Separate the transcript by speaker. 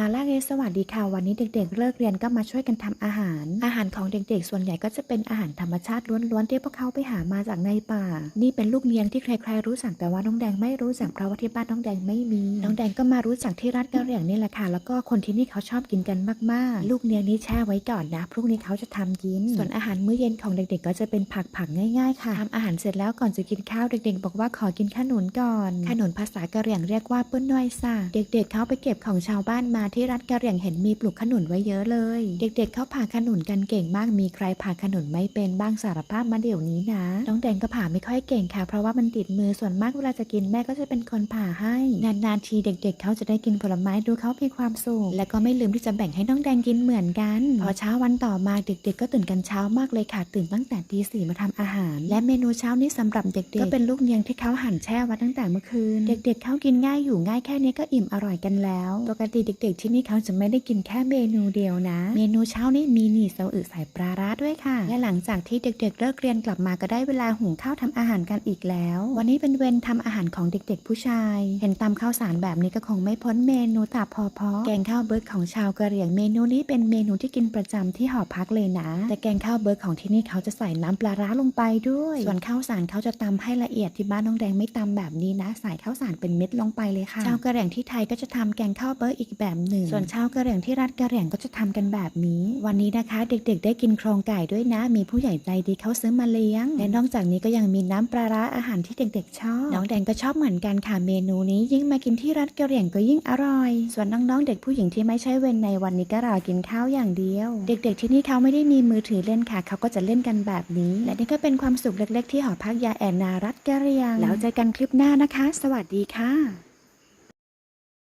Speaker 1: ฮาล่าเกสวัสดีค่ะ วันนี้เด็กๆ เลิกเรียนก็มาช่วยกันทำอาหาร อาหารของเด็กๆ ส่วนใหญ่ก็จะเป็นอาหารธรรมชาติล้วนๆที่พวกเขาไปหามาจากในป่า นี่เป็นลูกเลี้ยงที่ใครๆรู้จักแต่ว่าน้องแดงไม่รู้จักเพราะว่าที่บ้านน้องแดงไม่มี น้องแดงก็มารู้จักที่รัฐกะเหรี่ยงนี่แหละค่ะ แล้วก็คนที่นี่เขาชอบกินกันมากๆ ลูกเลี้ยงนี้แช่ไว้ก่อนนะ พรุ่งนี้เขาจะทำกิน ส่วนอาหารมื้อเย็นของเด็กๆ ก็จะเป็นผักๆง่ายๆ ค่ะทำอาหารเสร็จแล้วก่อนจะกินข้าวเด็กๆ บอกว่าขอกินขนุนก่อน ขนุนภาษากะเหรี่ยงเรียกว่าเปุ้นน้อยซ่าเด็กๆเขาไปเก็บของชาวบ้านมาที่รัฐกะเหรี่ยงเห็นมีปลูกขนุนไว้เยอะเลย เด็กๆเขาผ่าขนุนกันเก่งมากมีใครผ่าขนุนไม่เป็นบ้างสารภาพมาเดี๋ยวนี้นะน้องแดงก็ผ่าไม่ค่อยเก่งค่ะ เพราะว่ามันติดมือส่วนมากเวลาจะกินแม่ก็จะเป็นคนผ่าให้ นานๆทีเด็กๆเขาจะได้กินผลไม้ดูเขามีความสุขและก็ไม่ลืมที่จะแบ่งให้น้องแดงกินเหมือนกัน พอเช้าวันต่อมาเด็กๆ ก็ตื่นกันเช้ามากเลยค่ะตื่นตั้งแต่ตีสี่มาทำอาหาร และเมนูเช้านี้สำหรับเด็กๆก็เป็นลูกเนียงที่เขาหั่นแช่ไว้ตั้งแต่เมื่อคืน เด็กๆเขากินง่ายอยู่ง่ายแค่นี้ก็อิ่มอร่อยกันแล้วปกติเด็กๆที่นี่เขาจะไม่ได้กินแค่เมนูเดียวนะ เมนูเช้านี้มีหนี่เซาอึใส่ปลาร้าด้วยค่ะ และหลังจากที่เด็กๆเลิกเรียนกลับมาก็ได้เวลาหุงข้าวทำอาหารกันอีกแล้ว วันนี้เป็นเวรทำอาหารของเด็กๆ ผู้ชาย เห็นตำข้าวสารแบบนี้ก็คงไม่พ้นเมนูตาพอพอแกงข้าวเบิร์กของชาวกะเหรี่ยงเมนูนี้เป็นเมนูที่กินประจำที่หอพักเลยนะ แต่แกงข้าวเบิร์กของที่นี่เขาจะใส่น้ำปลาร้าลงไปด้วย ส่วนข้าวสารเขาจะตำให้ละเอียดที่บ้านน้องแดงไม่ตำแบบนี้นะ ใส่ข้าวสารเป็นเม็ดลงไปเลยค่ะ ชาวกะเหรี่ยงที่ไทยก็จะทำแกงข้าวเบิร์กอีกแบบหนึ่งส่วนชาวกะเหรี่ยงที่รัฐกะเหรี่ยงก็จะทำกันแบบนี้ วันนี้นะคะ เด็กๆ ได้กินโครงไก่ด้วยนะ มีผู้ใหญ่ใจดีเขาซื้อมาเลี้ยง และนอกจากนี้ก็ยังมีน้ำปลาร้าอาหารที่เด็กๆชอบ น้องแดงก็ชอบเหมือนกันค่ะเมนูนี้ ยิ่งมากินที่รัฐกะเหรี่ยงก็ยิ่งอร่อย ส่วนน้องๆเด็กผู้หญิงที่ไม่ใช่เวรในวันนี้ก็รอกินข้าวอย่างเดียว เด็ก ๆ ที่นี่เขาไม่ได้มีมือถือเล่นค่ะ เขาก็จะเล่นกันแบบนี้ และนี่ก็เป็นความสุขเล็ก ๆ ที่หอพักยาแอนนารัฐกะเหรี่ยง แล้วเจอกันคลิปหน้านะคะ สวัสดีค่ะ